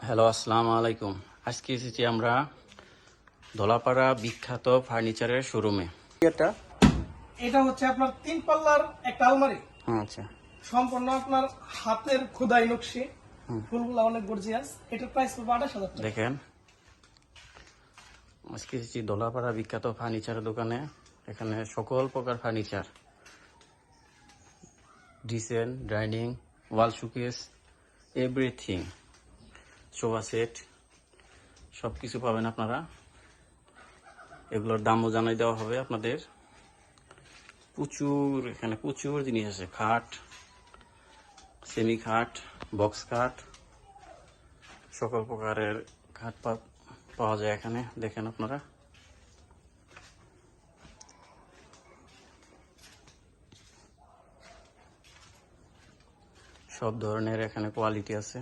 Hello আসসালামু আলাইকুম আজকে এসেছি আমরা ধলাপাড়া বিখ্যাত ফার্নিচারের শোরুমে। এটা? এটা হচ্ছে আপনার তিন পাল্লার একটা আলমারি। আচ্ছা। সম্পূর্ণ আপনার হাতের খোদাই নকশি। ফুলগুলো অনেক গর্জিয়াস। এটার প্রাইস পড়বে আঠাশ হাজার টাকা। দেখেন। আজকে এসেছি ধলাপাড়া বিখ্যাত ফার্নিচারের দোকানে। এখানে সকল প্রকার furniture. ডিসেন dining wall showcase everything. Sofa set সব কিছু পাবেন আপনারা। এগুলোর দামও জানাই দেওয়া হবে আপনাদের। প্রচুর, এখানে প্রচুর জিনিস আছে, খাট সেমি খাট বক্স খাট, সকল প্রকারের খাট পাওয়া যায় এখানে, দেখেন আপনারা। সব ধরনের এখানে কোয়ালিটি আছে।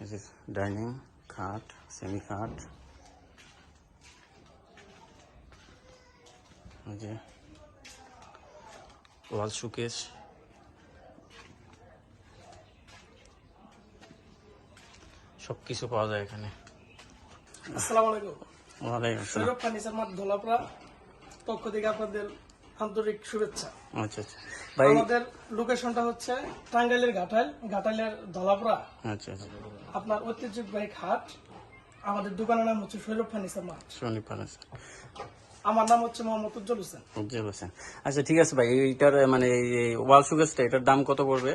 ডাইনিং খাট সেমি খাট এই যে ওয়াল শোকেস সব কিছু পাওয়া যায় এখানে। আসসালামু আলাইকুম। ওয়ালাইকুম আসসালাম। সৌরভ ফার্নিচার মাঠ ধলাপড়া। পক্ষ থেকে আপনাদের আন্তরিক শুভেচ্ছা। আচ্ছা আচ্ছা। ভাই আমাদের লোকেশনটা হচ্ছে টাঙ্গাইলের ঘাটাইল ঘাটাইলের ধলাপড়া আচ্ছা আচ্ছা। আপনার ঐতিহ্যবাহী ঘাট আমাদের দোকানের নাম হচ্ছে সৌরভ ফার্নিচার মাঠ শনিবার আছে আমার নাম হচ্ছে মোহাম্মদ উজ্জ্বল হোসেন। উজ্জ্বল হোসেন। আচ্ছা ঠিক আছে ভাই এইটার মানে এই ওয়াল সুগেসটা এটার দাম কত পড়বে?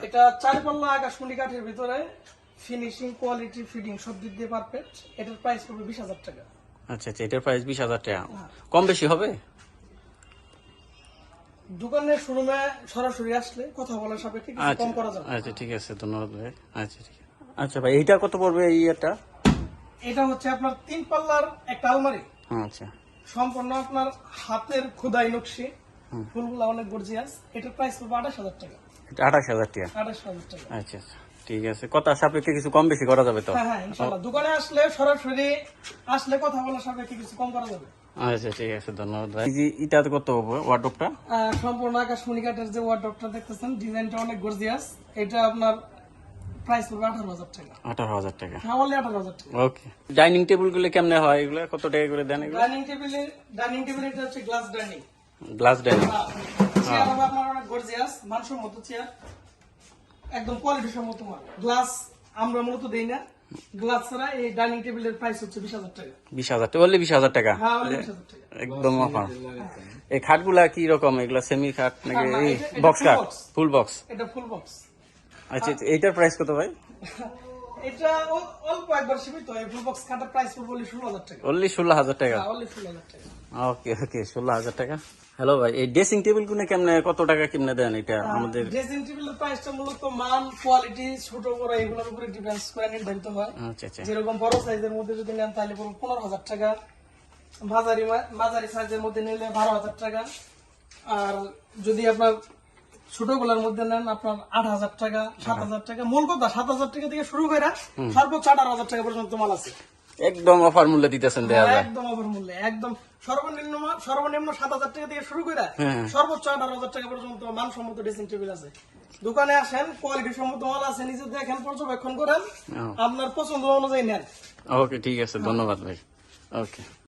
এটা চার পাল্লা আকাশমণি কাঠের ভিতরে। ফিনিশিং কোয়ালিটি ফিটিং সব দিক দিয়ে পারফেক্ট এটার প্রাইস পড়বে বিশ হাজার টাকা। আচ্ছা আচ্ছা এটার প্রাইস বিশ হাজার টাকা। কম বেশি হবে? দোকানের শোরুমে সরাসরি আসলে কথা বলার সাপেক্ষে কিছু আচ্ছা কম করা যাবে আচ্ছা ঠিক আছে ধন্যবাদ ভাই। আচ্ছা ঠিক আছে। আচ্ছা ভাই এইটা কত পড়বে এই এটা এটা হচ্ছে আপনার তিন পাল্লার একটা আলমারি। আচ্ছা। সম্পূর্ণ আপনার হাতের খোদাই নকশি। ফুলগুলো অনেক গর্জিয়াস। এটার প্রাইস পড়বে আঠাশ হাজার টাকা। এটা আঠাশ হাজার টাকা? আঠাশ হাজার টাকা। আচ্ছা আচ্ছা ঠিক আছে। কথা সাপেক্ষে কিছু কম বেশি করা যাবে তো? হ্যাঁ হ্যাঁ দোকানে আসলে সরাসরি আসলে কথা বলার সাপেক্ষে কিছু কম করা যাবে। আচ্ছা ঠিক আছে ধন্যবাদ ভাই। এই যে কত হবে ওয়ার্ডরোবটা সম্পূর্ণ আকাশমণি কাঠের যে ওয়ার্ডরোবটা দেখতেছেন ডিজাইনটা অনেক গর্জিয়াস এটা আপনার প্রাইস পড়বে আঠারো হাজার টাকা। আঠারো হাজার টাকা। হ্যাঁ অনলি আঠারো হাজার টাকা। ওকে ডাইনিং টেবিলগুলো কেমনে হয়? এগুলো কত টাকা করে দেন এগুলো? ডাইনিং টেবিলে ডাইনিং টেবিল এটা হচ্ছে glass dining glass dining chair হবে আপনার অনেক গর্জিয়াস মানসম্মত চেয়ার একদম কোয়ালিটি সম্মত মাল গ্লাস আমরা মূলত দেই না। গ্লাস ছাড়া এই ডাইনিং টেবিলের প্রাইস হচ্ছে টাকা। টাকা বললে টাকা। হ্যাঁ টাকা। একদম অফার। এই খাটগুলা কি রকম? এগুলা সেমি খাট নাকি? এই বক্স খাট ফুল বক্স এটা ফুল বক্স আচ্ছা এইটার প্রাইস কত ভাই? এটা অল্প একবার সীমিত এই ফুল বক্স প্রাইস পড়বে টাকা। অনলি ষোলো হাজার টাকা? হ্যাঁ অনলি হাজার টাকা। ওকে ওকে ষোলো হাজার টাকা। হ্যালো ভাই এই ড্রেসিং টেবিলগুলো কেমনে কত টাকা কেমনে দেন এটা আমাদের? ড্রেসিং টেবিলের প্রাইসটা মূলত মান কোয়ালিটি ছোট বড় এগুলোর উপরে ডিপেন্ড করে নির্ধারিত হয়। আচ্ছা আচ্ছা। যেরকম বড় সাইজের মধ্যে যদি নেন তাহলে পড়বে পনেরো হাজার টাকা। মাঝারি মাঝারি সাইজের মধ্যে নিলে বারো হাজার টাকা। আর যদি আপনার ছোটগুলোর মধ্যে নেন আপনার আট হাজার টাকা সাত হাজার টাকা মূল কথা সাত হাজার টাকা থেকে শুরু করে সর্বোচ্চ আঠারো হাজার টাকা পর্যন্ত মাল আছে। একদম অফার মূল্যে দিতেছেন যায়। একদম অফার মূল্যে একদম সর্বনিম্ন সর্বনিম্ন সাত হাজার টাকা থেকে শুরু করে হ্যাঁ। সর্বোচ্চ আঠারো হাজার টাকা পর্যন্ত মানসম্মত ড্রেসিং টেবিল আছে। দোকানে আসেন কোয়ালিটি সম্মত মাল আছে নিজে দেখেন পর্যবেক্ষণ করেন আপনার পছন্দ অনুযায়ী নেন। ওকে ঠিক আছে ধন্যবাদ ভাই। ওকে।